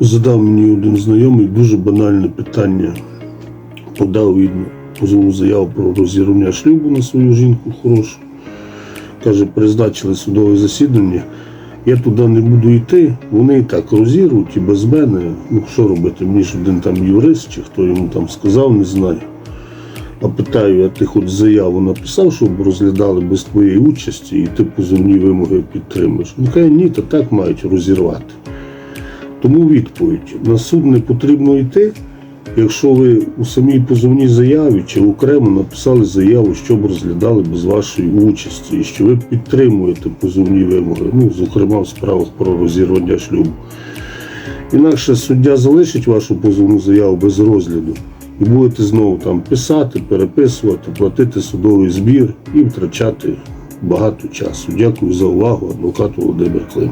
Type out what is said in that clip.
Задав мені один знайомий дуже банальне питання. Подав він позовну заяву про розірвання шлюбу на свою жінку хорошу. Каже, призначили судове засідання. Я туди не буду йти, вони і так розірвуть і без мене. Ну що робити? Мені ж один там юрист, чи хто йому там сказав, не знаю. А питаю, а ти хоч заяву написав, щоб розглядали без твоєї участі, і ти позовні вимоги підтримуєш? Він каже, ні, то так мають розірвати. Тому відповідь: на суд не потрібно йти, якщо ви у самій позовній заяві чи окремо написали заяву, щоб розглядали без вашої участі, і що ви підтримуєте позовні вимоги, ну, зокрема в справах про розірвання шлюбу. Інакше суддя залишить вашу позовну заяву без розгляду і будете знову там писати, переписувати, платити судовий збір і втрачати багато часу. Дякую за увагу, адвокат Володимир Клим.